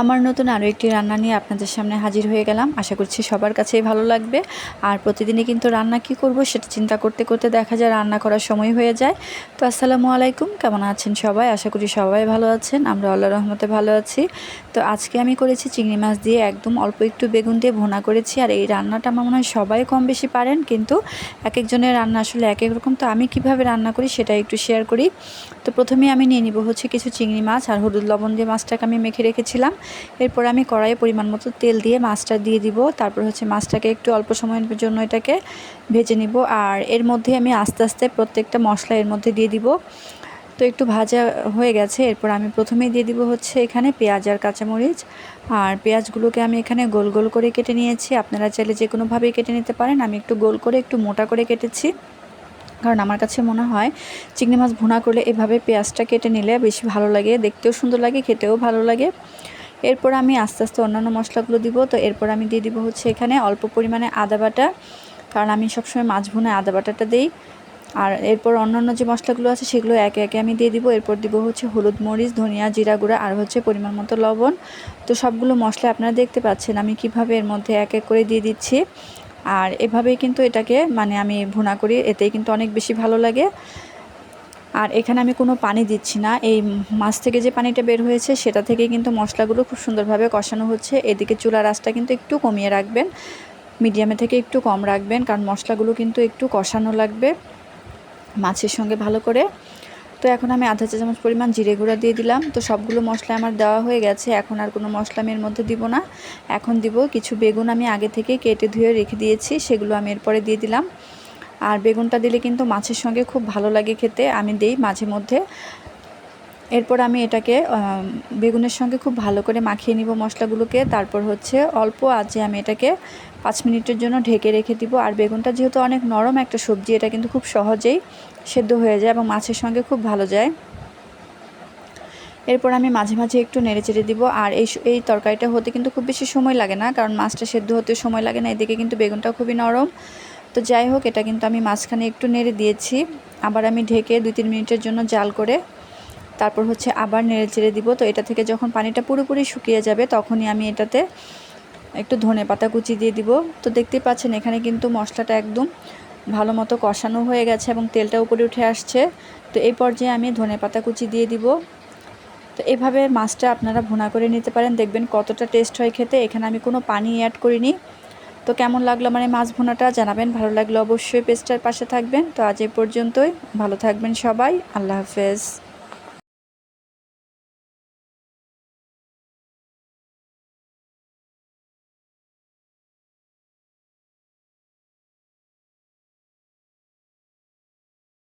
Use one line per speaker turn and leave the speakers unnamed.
আমার নতুন আরও একটি রান্না নিয়ে আপনাদের সামনে হাজির হয়ে গেলাম। আশা করছি সবার কাছেই ভালো লাগবে। আর প্রতিদিনই কিন্তু রান্না কি করব সেটা চিন্তা করতে করতে দেখা যায় রান্না করার সময় হয়ে যায়। তো আসসালামু আলাইকুম, কেমন আছেন সবাই? আশা করি সবাই ভালো আছেন, আমরা আল্লাহ রহমতে ভালো আছি। তো আজকে আমি করেছি চিংড়ি মাছ দিয়ে একদম অল্প একটু বেগুন দিয়ে ভোনা করেছি। আর এই রান্নাটা আমার মনে হয় সবাই কম বেশি পারেন, কিন্তু এক একজনের রান্না আসলে এক এক রকম। তো আমি কীভাবে রান্না করি সেটা একটু শেয়ার করি। তো প্রথমে আমি নিয়ে নিব হচ্ছে কিছু চিংড়ি মাছ আর হলুদ লবণ দিয়ে মাছটাকে আমি মেখে রেখেছিলাম। এরপর আমি কড়াইয়ে পরিমাণ মতো তেল দিয়ে মাছটা দিয়ে দিব। তারপর হচ্ছে মাছটাকে একটু অল্প সময়ের জন্য এটাকে ভেজে নিব। আর এর মধ্যে আমি আস্তে আস্তে প্রত্যেকটা মশলা এর মধ্যে দিয়ে দিব। তো একটু ভাজা হয়ে গেছে। এরপর আমি প্রথমেই দিয়ে দিব হচ্ছে এখানে পেঁয়াজ আর কাঁচামরিচ। আর পেঁয়াজগুলোকে আমি এখানে গোল গোল করে কেটে নিয়েছি। আপনারা চাইলে যে কোনোভাবেই কেটে নিতে পারেন। আমি একটু গোল করে, একটু মোটা করে কেটেছি। কারণ আমার কাছে মনে হয় চিংড়ি মাছ ভুনা করলে এভাবে পেঁয়াজটা কেটে নিলে বেশি ভালো লাগে। দেখতেও সুন্দর লাগে, খেতেও ভালো লাগে। এরপর আমি আস্তে আস্তে অন্যান্য মশলাগুলো দিব। তো এরপর আমি দিয়ে দিব হচ্ছে এখানে অল্প পরিমাণে আদা বাটা। কারণ আমি সবসময় মাছ ভুনে আদা বাটাটা দিই। আর এরপর অন্যান্য যে মশলাগুলো আছে সেগুলো একে একে আমি দিয়ে দিব। এরপর দিব হচ্ছে হলুদ মরিচ, ধনিয়া, জিরা গুঁড়া আর হচ্ছে পরিমাণ মতো লবণ। তো সবগুলো মশলা আপনারা দেখতে পাচ্ছেন আমি কীভাবে এর মধ্যে এক এক করে দিয়ে দিচ্ছি। আর এভাবেই কিন্তু এটাকে মানে আমি ভুনা করি, এতেই কিন্তু অনেক বেশি ভালো লাগে। আর এখানে আমি কোনো পানি দিচ্ছি না। এই মাছ থেকে যে পানিটা বের হয়েছে, সেটা থেকে কিন্তু মশলাগুলো খুব সুন্দরভাবে কষানো হচ্ছে। এদিকে চুলা রাসটা কিন্তু একটু কমিয়ে রাখবেন, মিডিয়ামে থেকে একটু কম রাখবেন, কারণ মশলাগুলো কিন্তু একটু কষানো লাগবে মাছের সঙ্গে ভালো করে। তো এখন আমি আধা চা চামচ পরিমাণ জিরে গুঁড়া দিয়ে দিলাম। তো সবগুলো মশলা আমার দেওয়া হয়ে গেছে। এখন আর কোনো মশলা আমি এর মধ্যে দিব না। এখন দিব কিছু বেগুন আমি আগে থেকে কেটে ধুয়ে রেখে দিয়েছি, সেগুলো আমি এরপরে দিয়ে দিলাম। আর বেগুনটা দিলে কিন্তু মাছের সঙ্গে খুব ভালো লাগে খেতে, আমি দেই মাঝে মধ্যে। এরপর আমি এটাকে বেগুনের সঙ্গে খুব ভালো করে মাখিয়ে নিব মশলাগুলোকে। তারপর হচ্ছে অল্প আছে আমি এটাকে পাঁচ মিনিটের জন্য ঢেকে রেখে দিব। আর বেগুনটা যেহেতু অনেক নরম একটা সবজি, এটা কিন্তু খুব সহজেই সেদ্ধ হয়ে যায় এবং মাছের সঙ্গে খুব ভালো যায়। এরপর আমি মাঝে মাঝে একটু নেড়ে চেড়ে দিব। আর এই এই তরকারিটা হতে কিন্তু খুব বেশি সময় লাগে না, কারণ মাছটা সেদ্ধ হতে সময় লাগে না। এদিকে কিন্তু বেগুনটা খুবই নরম। তো যাই হোক, এটা কিন্তু আমি মাঝখানে একটু নেড়ে দিয়েছি। আবার আমি ঢেকে দুই তিন মিনিটের জন্য জাল করে তারপর হচ্ছে আবার নেড়ে চেড়ে দিব। তো এটা থেকে যখন পানিটা পুরোপুরি শুকিয়ে যাবে, তখনই আমি এটাতে একটু ধনে পাতা কুচি দিয়ে দিব। তো দেখতেই পাচ্ছেন, এখানে কিন্তু মশলাটা একদম ভালো মতো কষানো হয়ে গেছে এবং তেলটা উপরে উঠে আসছে। তো এই পর্যায়ে আমি ধনে পাতা কুচি দিয়ে দিব। তো এভাবে মাছটা আপনারা ভুনা করে নিতে পারেন। দেখবেন কতটা টেস্ট হয় খেতে। এখানে আমি কোনো পানি অ্যাড করিনি। তো কেমন লাগল মানে মাছ ভুনাটা জানাবেন, ভালো লাগল অবশ্যই পেস্টার পাশে থাকবেন। তো আজ এ পর্যন্তই, ভালো থাকবেন সবাই, আল্লাহ হাফেজ।